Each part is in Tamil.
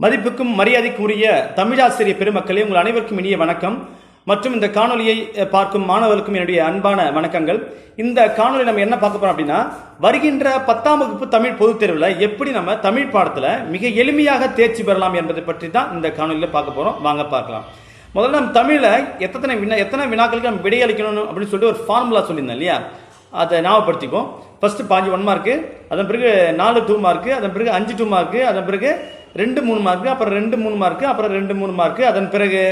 மதிப்புக்கும் மரியாதைக்குரிய தமிழாசிரியர் பெருமக்களே உங்கள் அனைவருக்கும் இனிய வணக்கம். மற்றும் இந்த காணொலியை பார்க்கும் மாணவர்களுக்கும் என்னுடைய அன்பான வணக்கங்கள். இந்த காணொலி நம்ம என்ன பார்க்க போறோம் அப்படின்னா வருகின்ற பத்தாம் வகுப்பு தமிழ் பொதுத் தேர்வில் எப்படி நம்ம தமிழ் பாடத்தில் மிக எளிமையாக தேர்ச்சி பெறலாம் என்பதை பற்றி தான் இந்த காணொலியில் பார்க்க போகிறோம் வாங்க பார்க்கலாம். முதல்ல நம்ம தமிழில் எத்தனை வினா எத்தனை வினாக்களுக்கு நம்ம விடையளிக்கணும் அப்படின்னு சொல்லிட்டு ஒரு ஃபார்முலா சொல்லியிருந்தேன் இல்லையா? அதை ஞாபகப்படுத்திக்கும் ஃபர்ஸ்ட் பாஞ்சு ஒன் மார்க்கு அதன் பிறகு நாலு டூ மார்க்கு அதன் பிறகு அஞ்சு டூ மார்க்கு அதன் பிறகு ரெண்டு மூணு மார்க்கு அப்புறம் ரெண்டு மூணு மார்க்கு அப்புறம் ரெண்டு மூணு மார்க்கு அதன் பிறகு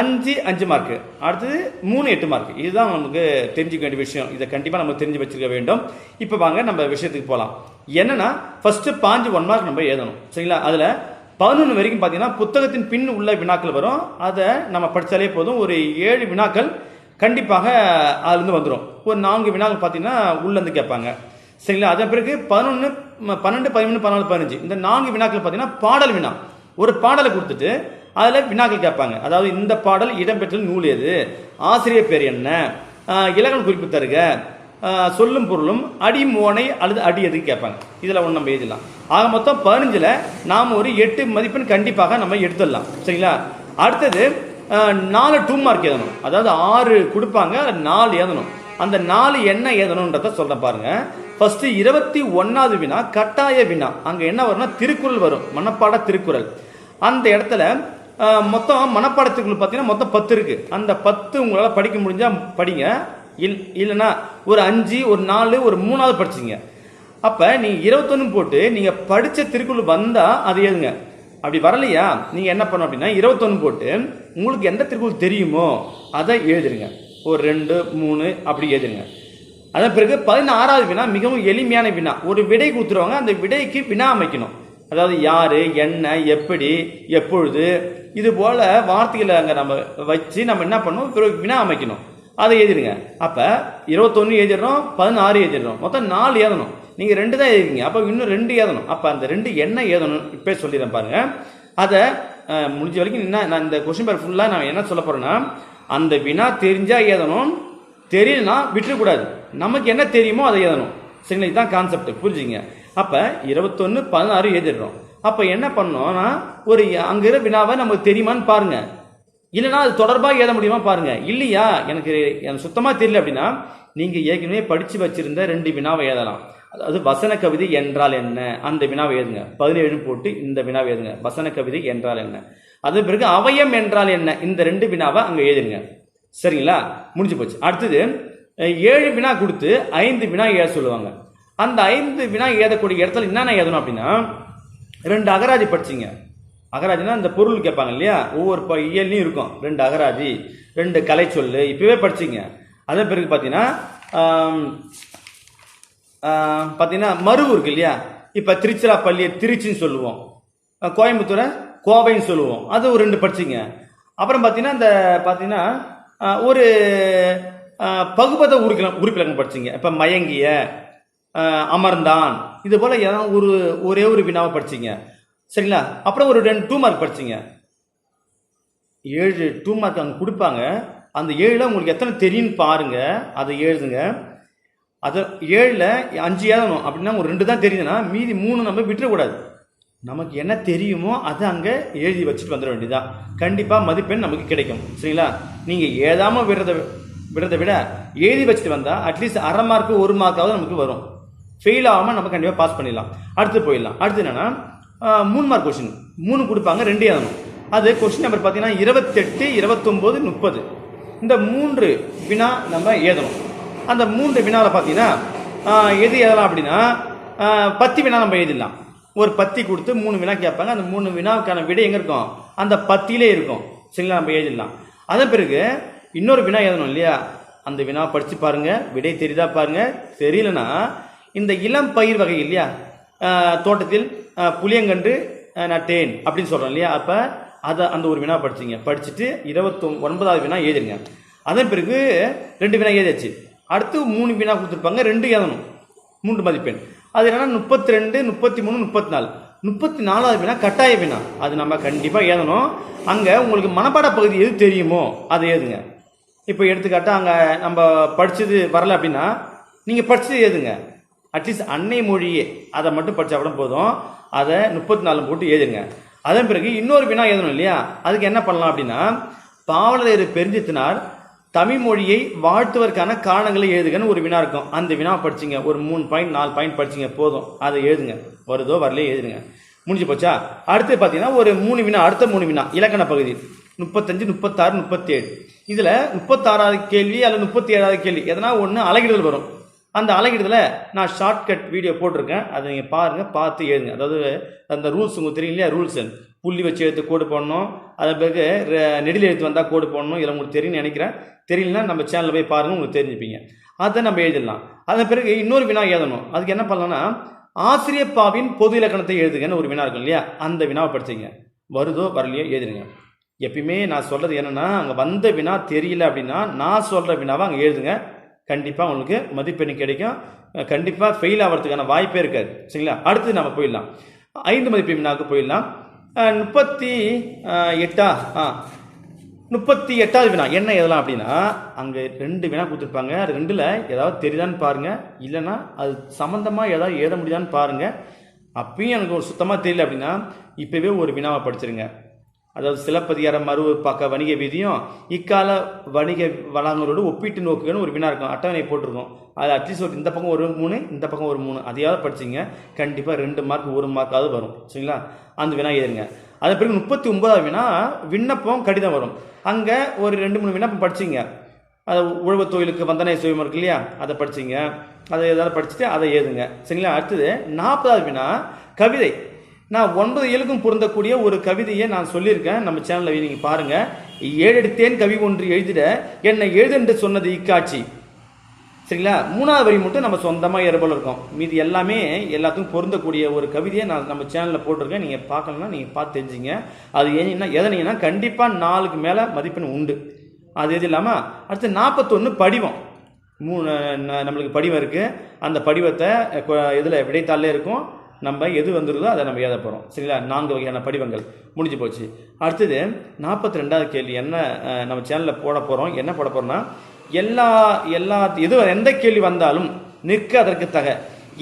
அஞ்சு அஞ்சு மார்க்கு அடுத்தது மூணு எட்டு மார்க் இதுதான் நமக்கு தெரிஞ்சுக்க வேண்டிய விஷயம். இதை கண்டிப்பாக நம்ம தெரிஞ்சு வச்சுருக்க வேண்டும். இப்போ வாங்க நம்ம விஷயத்துக்கு போகலாம் என்னென்னா ஃபஸ்ட்டு பாஞ்சு ஒன் மார்க் நம்ம எழுதணும். சரிங்களா? அதில் பதினொன்று வரைக்கும் பார்த்தீங்கன்னா புத்தகத்தின் பின் உள்ள வினாக்கள் வரும். அதை நம்ம படித்தாலே போதும். ஒரு ஏழு வினாக்கள் கண்டிப்பாக அதுலேருந்து வந்துடும் ஒரு நான்கு வினாக்கள் பார்த்தீங்கன்னா உள்ளேருந்து கேட்பாங்க. சரிங்களா? அதன் பிறகு பதினொன்று பன்னெண்டு பதிமூணு பதினாலு பதினஞ்சு. இந்த நான்கு வினாக்கள் பார்த்தீங்கன்னா பாடல் வினா. ஒரு பாடலை கொடுத்துட்டு அதில் வினாக்கள் கேட்பாங்க. அதாவது இந்த பாடல் இடம்பெற்ற நூல் எது? ஆசிரியர் பேர் என்ன? இலக்கண குறிப்பு தருக. சொல்லும் பொருளும் அடி மோனை அல்லது அடி எதுக்கு கேட்பாங்க. இதில் ஒன்று நம்ம எழுதலாம். ஆக மொத்தம் பதினஞ்சில் நாம் ஒரு எட்டு மதிப்பெண் கண்டிப்பாக நம்ம எடுத்துடலாம். சரிங்களா? அடுத்தது நாலு டூ மார்க் எழுதணும். அதாவது ஆறு கொடுப்பாங்க நாலு எழுதணும். அந்த நாலு என்ன எழுதணுன்றத சொல்ல பாருங்கள் ஃபர்ஸ்ட் இருபத்தி ஒன்னாவது வினா கட்டாய வினா. அங்க என்ன வரும்னா திருக்குறள் வரும். மனப்பாட திருக்குறள். அந்த இடத்துல மொத்தம் மனப்பாட திருக்குறள் பார்த்தீங்கன்னா மொத்தம் பத்து இருக்கு. அந்த பத்து உங்களால் படிக்க முடிஞ்சா படிங்க. இல் இல்லைன்னா ஒரு அஞ்சு ஒரு நாலு ஒரு மூணாவது படிச்சிங்க. அப்ப நீங்க இருபத்தொன்னு போட்டு நீங்க படிச்ச திருக்குறள் வந்தா அது எழுதுங்க. அப்படி வரலையா? நீங்க என்ன பண்ணணும் அப்படின்னா இருபத்தொன்னு போட்டு உங்களுக்கு எந்த திருக்குறள் தெரியுமோ அதை எழுதிருங்க. ஒரு ரெண்டு மூணு அப்படி எழுதிருங்க. அதன் பிறகு பதினாறாவது வினா மிகவும் எளிமையான வினா. ஒரு விடை கொடுத்துருவாங்க அந்த விடைக்கு வினா அமைக்கணும். அதாவது யார் என்ன எப்படி எப்பொழுது இது போல் வார்த்தைகளை அங்கே நம்ம வச்சு நம்ம என்ன பண்ணணும்? பிறகு வினா அமைக்கணும். அதை எழுதிடுங்க அப்போ இருபத்தொன்று எழுதிடுறோம் பதினாறு எழுதிடுறோம். மொத்தம் நாலு எழுதணும். நீங்கள் ரெண்டு தான் எழுதிங்க அப்போ இன்னும் ரெண்டு எழுதணும். அப்போ அந்த ரெண்டு என்ன எழுதணும்? இப்போ சொல்லிடுறேன் பாருங்க. அதை முடிஞ்ச வரைக்கும் என்ன நான் இந்த கொஸ்டின் பேர் ஃபுல்லாக நான் என்ன சொல்ல போகிறேன்னா அந்த வினா தெரிஞ்சால் எழுதணும் தெரியலனா விட்டுறக்கூடாது. நமக்கு என்ன தெரியுமோ அதை எழுதணும். சரிங்களா இதுதான் கான்செப்ட் புரிஞ்சுங்க அப்போ இருபத்தொன்று பதினாறு எழுதிடுறோம். அப்போ என்ன பண்ணோம்னா ஒரு அங்கே இருக்கிற வினாவை நமக்கு தெரியுமான்னு பாருங்க. இல்லைன்னா அது தொடர்பாக எழுத முடியுமா பாருங்க. இல்லையா? எனக்கு எனக்கு சுத்தமாக தெரியல அப்படின்னா நீங்கள் ஏற்கனவே படித்து வச்சிருந்த ரெண்டு வினாவை எழுதலாம். அதாவது வசன கவிதை என்றால் என்ன? அந்த வினாவை எழுதுங்க. பதினேழு போட்டு இந்த வினாவை எழுதுங்க. வசன கவிதை என்றால் என்ன? அது பிறகு அவயம் என்றால் என்ன? இந்த ரெண்டு வினாவை அங்கே எழுதுங்க. சரிங்களா? முடிஞ்சு போச்சு. அடுத்தது ஏழு வினா கொடுத்து ஐந்து வினா ஏத சொல்லுவாங்க. அந்த ஐந்து வினா ஏதக்கூடிய இடத்துல என்னென்ன ஏதணும் அப்படின்னா ரெண்டு அகராதி படிச்சிங்க. அகராஜினா இந்த பொருள் கேட்பாங்க இல்லையா? ஒவ்வொரு இயல்லையும் இருக்கும். ரெண்டு அகராதி ரெண்டு கலை சொல்லு இப்போவே படிச்சிங்க. அதன் பிறகு பார்த்தீங்கன்னா பார்த்தீங்கன்னா மருவு இருக்கு இல்லையா? இப்போ திருச்சிராப்பள்ளியை திருச்சின்னு சொல்லுவோம். கோயம்புத்தூரை கோவைன்னு சொல்லுவோம். அது ஒரு ரெண்டு படிச்சிங்க. அப்புறம் பார்த்தீங்கன்னா இந்த பார்த்தீங்கன்னா ஒரு பகுபத உருக்கிலம் உறுப்பிலக்கம் படிச்சிங்க. இப்போ மயங்கிய அமர்ந்தான். இது போல் ஏதாவது ஒரு ஒரே ஒரு வினாவை படிச்சிங்க. சரிங்களா? அப்புறம் ஒரு ரெண்டு டூ மார்க் படிச்சிங்க. ஏழு டூ மார்க் அங்கே கொடுப்பாங்க. அந்த ஏழில் உங்களுக்கு எத்தனை தெரியும்னு பாருங்க. அதை எழுதுங்க. அது ஏழில் அஞ்சு ஏழணும் அப்படின்னா ஒரு ரெண்டு தான் தெரியுதுன்னா மீதி மூணு நம்ம விட்டுறக்கூடாது. நமக்கு என்ன தெரியுமோ அதை அங்கே எழுதி வச்சுட்டு வந்துட வேண்டியதான் கண்டிப்பாக மதிப்பெண் நமக்கு கிடைக்கும். சரிங்களா? நீங்கள் எழுதாமல் விடுறத விடுறதை விட எழுதி வச்சுட்டு வந்தால் அட்லீஸ்ட் அரை மார்க்கு ஒரு மார்க்காவது நமக்கு வரும். ஃபெயில் ஆகாமல் நம்ம கண்டிப்பாக பாஸ் பண்ணிடலாம். அடுத்து போயிடலாம். அடுத்து என்னென்னா மூணு மார்க் கொஷின் மூணு கொடுப்பாங்க ரெண்டு எழுதணும் அது கொஸ்டின் நம்பர் பார்த்தீங்கன்னா இருபத்தெட்டு இருபத்தொம்போது முப்பது. இந்த மூன்று வினா நம்ம எழுதணும். அந்த மூன்று வினாவில் பார்த்தீங்கன்னா எது எழுதலாம் அப்படின்னா பத்து வினா நம்ம எழுதிடலாம். ஒரு பத்தி கொடுத்து மூணு வினா கேட்பாங்க. அந்த மூணு வினாவுக்கான விடை எங்கே இருக்கும்? அந்த பத்தியிலே இருக்கும். சரிங்களா? நம்ம எழுதிடலாம். அதன் பிறகு இன்னொரு வினா எழுதணும் இல்லையா? அந்த வினா படித்து பாருங்கள் விடை தெரியுதா பாருங்கள் தெரியலனா இந்த இளம் பயிர் வகை இல்லையா? தோட்டத்தில் புளியங்கன்று நட்டேன் அப்படின்னு சொல்கிறோம் இல்லையா? அப்போ அதை அந்த ஒரு வினா படிச்சிங்க. படிச்சுட்டு இருபத்தொ ஒன்பதாவது வினா எழுதிருங்க. அதன் பிறகு ரெண்டு வினா எழுதியாச்சு. அடுத்து மூணு வினா கொடுத்துருப்பாங்க. ரெண்டு எழுதணும். மூன்று மதிப்பெண். அது என்னன்னா முப்பத்தி ரெண்டு முப்பத்தி மூணு முப்பத்தி நாலு முப்பத்தி நாலாவது வினா கட்டாய வினா. அது நம்ம கண்டிப்பாக எழுதணும். அங்கே உங்களுக்கு மனப்பாட பகுதி எது தெரியுமோ அதை எழுதுங்க. இப்போ எடுத்துக்காட்டால் அங்கே நம்ம படித்தது வரல அப்படின்னா நீங்கள் படித்தது எழுதுங்க. அட்லீஸ்ட் அன்னை மொழியே. அதை மட்டும் படித்தா கூட போதும். அதை முப்பத்தி நாலு போட்டு எழுதுங்க. அதன் பிறகு இன்னொரு வினா எழுதணும் இல்லையா? அதுக்கு என்ன பண்ணலாம் அப்படின்னா பாவலரையர் பெருஞ்சித்தினார் தமிழ் மொழியை வாழ்த்துவதற்கான காரணங்களை எழுதுகன்னு ஒரு வினா இருக்கும். அந்த வினா படிச்சிங்க. ஒரு மூணு பாயிண்ட் நாலு பாயிண்ட் படிச்சிங்க போதும். அதை எழுதுங்க. வருதோ வரலையோ எழுதுங்க. முடிஞ்சு போச்சா? அடுத்து பார்த்தீங்கன்னா ஒரு மூணு வினா அடுத்த மூணு வினா. இலக்கண பகுதி. முப்பத்தஞ்சு முப்பத்தாறு முப்பத்தேழு. இதில் முப்பத்தாறாவது கேள்வி அல்லது முப்பத்தி ஏழாவது கேள்வி. எதனா ஒன்று அலகிடுதல் வரும். அந்த அழகிடுதலை நான் ஷார்ட்கட் வீடியோ போட்டிருக்கேன். அதை நீங்கள் பாருங்கள் பார்த்து எழுதுங்க. அதாவது அந்த ரூல்ஸ் உங்களுக்கு தெரியும் இல்லையா? ரூல்ஸ் புள்ளி வச்சு எடுத்து கோடு போடணும். அதன் பிறகு நெடில் எழுத்து வந்தால் கோடு போடணும். இதில் உங்களுக்கு தெரியும்னு நினைக்கிறேன். தெரியலனா நம்ம சேனலில் போய் பாருங்கள் உங்களுக்கு தெரிஞ்சுப்பீங்க. அதை நம்ம எழுதிடலாம். அதன் பிறகு இன்னொரு வினா எழுதணும். அதுக்கு என்ன பண்ணலாம்னா ஆசிரியப்பாவின் பொது இலக்கணத்தை எழுதுங்கன்னு ஒரு வினா இருக்கும் இல்லையா அந்த வினாவை படிச்சிங்க வருதோ வரலையோ எழுதுங்க எப்பயுமே நான் சொல்கிறது என்னென்னா அங்கே வந்த வினா தெரியல அப்படின்னா நான் சொல்கிற வினாவை அங்கே எழுதுங்க. கண்டிப்பாக உங்களுக்கு மதிப்பெண் கிடைக்கும். கண்டிப்பாக ஃபெயில் ஆகிறதுக்கான வாய்ப்பே இருக்காது. சரிங்களா? அடுத்து நம்ம போயிடலாம். ஐந்து மதிப்பு வினாவுக்கு போயிடலாம். முப்பத்தி எட்டா? ஆ. முப்பத்தி எட்டாவது வினா. என்ன எதெல்லாம் அப்படின்னா அங்கே ரெண்டு வினா கொடுத்துருப்பாங்க. அது ரெண்டில் ஏதாவது தெரியுதான்னு பாருங்கள் இல்லைன்னா அது சம்மந்தமாக ஏதாவது எழுத முடியுதான்னு பாருங்கள் அப்பயும் எனக்கு ஒரு சுத்தமாக தெரியல அப்படின்னா இப்போவே ஒரு வினாவை படிச்சிருங்க. அதாவது சிலப்பதிகார மறு பக்க வணிக வீதியும் இக்கால வணிக வளாகங்களோடு ஒப்பீட்டு நோக்குகள்னு ஒரு வினா இருக்கும். அட்டவணை போட்டிருக்கோம். அது அட்லீஸ்ட் ஒரு இந்த பக்கம் ஒரு மூணு இந்த பக்கம் ஒரு மூணு. அதையாவது படிச்சிங்க. கண்டிப்பாக ரெண்டு மார்க் ஒரு மார்க்காவது வரும். சரிங்களா? அந்த வினா எழுதுங்க அதை பிறகு முப்பத்தி ஒன்பதாவது வினா விண்ணப்பம் கடிதம் வரும். அங்கே ஒரு ரெண்டு மூணு விண்ணப்பம் படிச்சிங்க. அது உழவு தொழிலுக்கு வந்தனை சுயம் இருக்கு இல்லையா? அதை படிச்சிங்க. அதை ஏதாவது படிச்சுட்டு அதை எழுதுங்க சரிங்களா? அடுத்தது நாற்பதாவது வினா கவிதை. நான் ஒன்பது இயலுக்கும் பொருந்தக்கூடிய ஒரு கவிதையை நான் சொல்லியிருக்கேன். நம்ம சேனலில் நீங்கள் பாருங்கள் ஏழெடுத்தேன் கவி ஒன்று எழுதிட என்னை எழுதென்று சொன்னது இக்காட்சி. சரிங்களா? மூணாவது வரி மட்டும் நம்ம சொந்தமாக ஏறபோல இருக்கோம். மீதி எல்லாமே எல்லாத்துக்கும் பொருந்தக்கூடிய ஒரு கவிதையை நான் நம்ம சேனலில் போட்டிருக்கேன். நீங்கள் பார்க்கலன்னா நீங்கள் பார்த்து தெரிஞ்சுங்க. அது ஏன்னா எதனீங்கன்னா கண்டிப்பாக நாலுக்கு மேலே மதிப்பெண் உண்டு. அது எது இல்லாமல் அடுத்து நாற்பத்தொன்று படிவம். மூணு நம்மளுக்கு படிவம் இருக்குது அந்த படிவத்தை இதில் விடைத்தாளே இருக்கும். நம்ம எது வந்துருதோ அதை நம்ம எழுத போகிறோம் சரிங்களா? நான்கு வகையான படிவங்கள். முடிஞ்சு போச்சு. அடுத்தது நாற்பத்தி ரெண்டாவது கேள்வி. என்ன நம்ம சேனலில் போட போகிறோம் என்ன போட போகிறோம்னா எல்லா எல்லா எது எந்த கேள்வி வந்தாலும் நிற்க அதற்கு தக.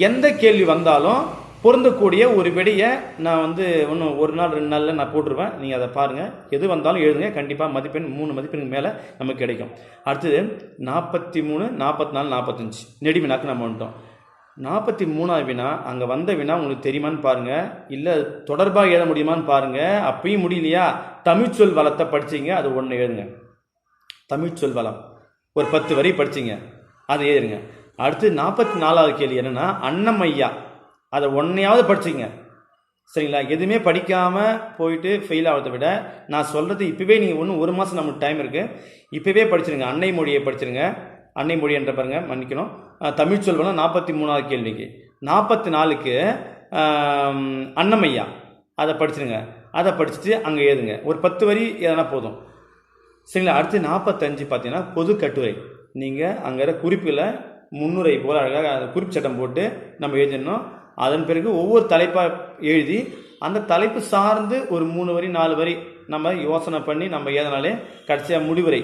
எந்த கேள்வி வந்தாலும் பொருந்தக்கூடிய ஒரு விடையை நான் வந்து இன்னும் ஒரு நாள் ரெண்டு நாளில் நான் போட்டுருவேன். நீங்கள் அதை பாருங்கள் எது வந்தாலும் எழுதுங்க. கண்டிப்பாக மதிப்பெண் மூணு மதிப்பெண்ணுக்கு மேலே நமக்கு கிடைக்கும். அடுத்தது நாற்பத்தி மூணு நாற்பத்தி நாலு நாற்பத்தஞ்சு. நெடுமினாக்கு நம்ம வந்துட்டோம். நாற்பத்தி மூணாவது வினா அங்கே வந்த வினா உங்களுக்கு தெரியுமான்னு பாருங்கள் இல்லை தொடர்பாக எழுத முடியுமான்னு பாருங்கள் அப்பயும் முடியலையா? தமிழ்ச்சொல் வளத்தை படிச்சிங்க அது ஒன்று எழுதுங்க. தமிழ்ச்சொல் வளம். ஒரு பத்து வரி படிச்சிங்க அதை எழுதுங்க. அடுத்து நாற்பத்தி நாலாவது கேள்வி என்னென்னா அன்னமையா அதை ஒன்றையாவது படிச்சிங்க. சரிங்களா? எதுவுமே படிக்காமல் போயிட்டு ஃபெயில் ஆகிறத விட நான் சொல்கிறது இப்போவே நீங்கள் ஒன்று ஒரு மாதம் நமக்கு டைம் இருக்குது இப்போவே படிச்சிருங்க. அன்னை மொழியை படிச்சிருங்க. அன்னை மொழி என்ற மன்னிக்கணும். தமிழ் சொல்வனா நாற்பத்தி மூணாவது கேள்விக்கு. நாற்பத்தி நாலுக்கு அன்னமையா அதை படிச்சுடுங்க அதை படிச்சுட்டு அங்கே எழுதுங்க. ஒரு பத்து வரி எதனா போதும். சரிங்களா? அடுத்து நாற்பத்தஞ்சு பார்த்தீங்கன்னா பொது கட்டுரை. நீங்கள் அங்கே குறிப்பில் முன்னுரை போல் அழகாக அந்த குறிப்பு சட்டம் போட்டு நம்ம எழுதிடணும். அதன் பிறகு ஒவ்வொரு தலைப்பாக எழுதி அந்த தலைப்பு சார்ந்து ஒரு மூணு வரி நாலு வரி நம்ம யோசனை பண்ணி நம்ம எழுதினாலே கடைசியாக முடிவுரை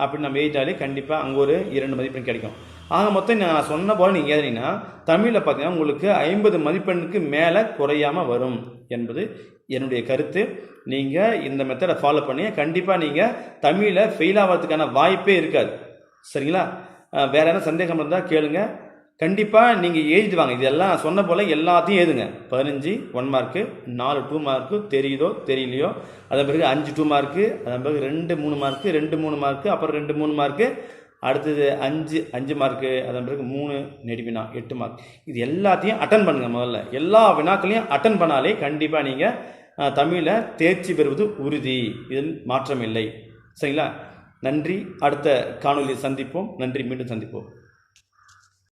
அப்படின்னு நம்ம எழுதிட்டாலே கண்டிப்பாக அங்கே ஒரு இரண்டு மதிப்பெண் கிடைக்கும். ஆக மொத்தம் நான் சொன்ன போல் நீங்கள் எழுதினீங்கன்னா தமிழில் பார்த்தீங்கன்னா உங்களுக்கு ஐம்பது மதிப்பெண்ணுக்கு மேலே குறையாமல் வரும் என்பது என்னுடைய கருத்து. நீங்கள் இந்த மெத்தடை ஃபாலோ பண்ணி கண்டிப்பாக நீங்கள் தமிழில் ஃபெயில் ஆகிறதுக்கான வாய்ப்பே இருக்காது. சரிங்களா? வேறு வேற என்ன சந்தேகம் இருந்தால் கேளுங்க. கண்டிப்பாக நீங்கள் எழுதிட்டு வாங்க. இதெல்லாம் நான் சொன்ன போல் எல்லாத்தையும் எழுதுங்க. பதினஞ்சு ஒன் மார்க்கு நாலு டூ மார்க்கு தெரியுதோ தெரியலையோ. அதன் பிறகு அஞ்சு டூ மார்க்கு அதன் பிறகு ரெண்டு மூணு மார்க்கு ரெண்டு மூணு மார்க்கு அப்புறம் ரெண்டு மூணு மார்க்கு அடுத்தது அஞ்சு அஞ்சு மார்க்கு அதன் பிறகு மூணு நெடு வினா எட்டு மார்க் இது எல்லாத்தையும் அட்டன் பண்ணுங்கள் முதல்ல. எல்லா வினாக்களையும் அட்டன் பண்ணாலே கண்டிப்பாக நீங்கள் தமிழில் தேர்ச்சி பெறுவது உறுதி. இதில் மாற்றம் இல்லை சரிங்களா? நன்றி. அடுத்த காணொலியில் சந்திப்போம். நன்றி. மீண்டும் சந்திப்போம்.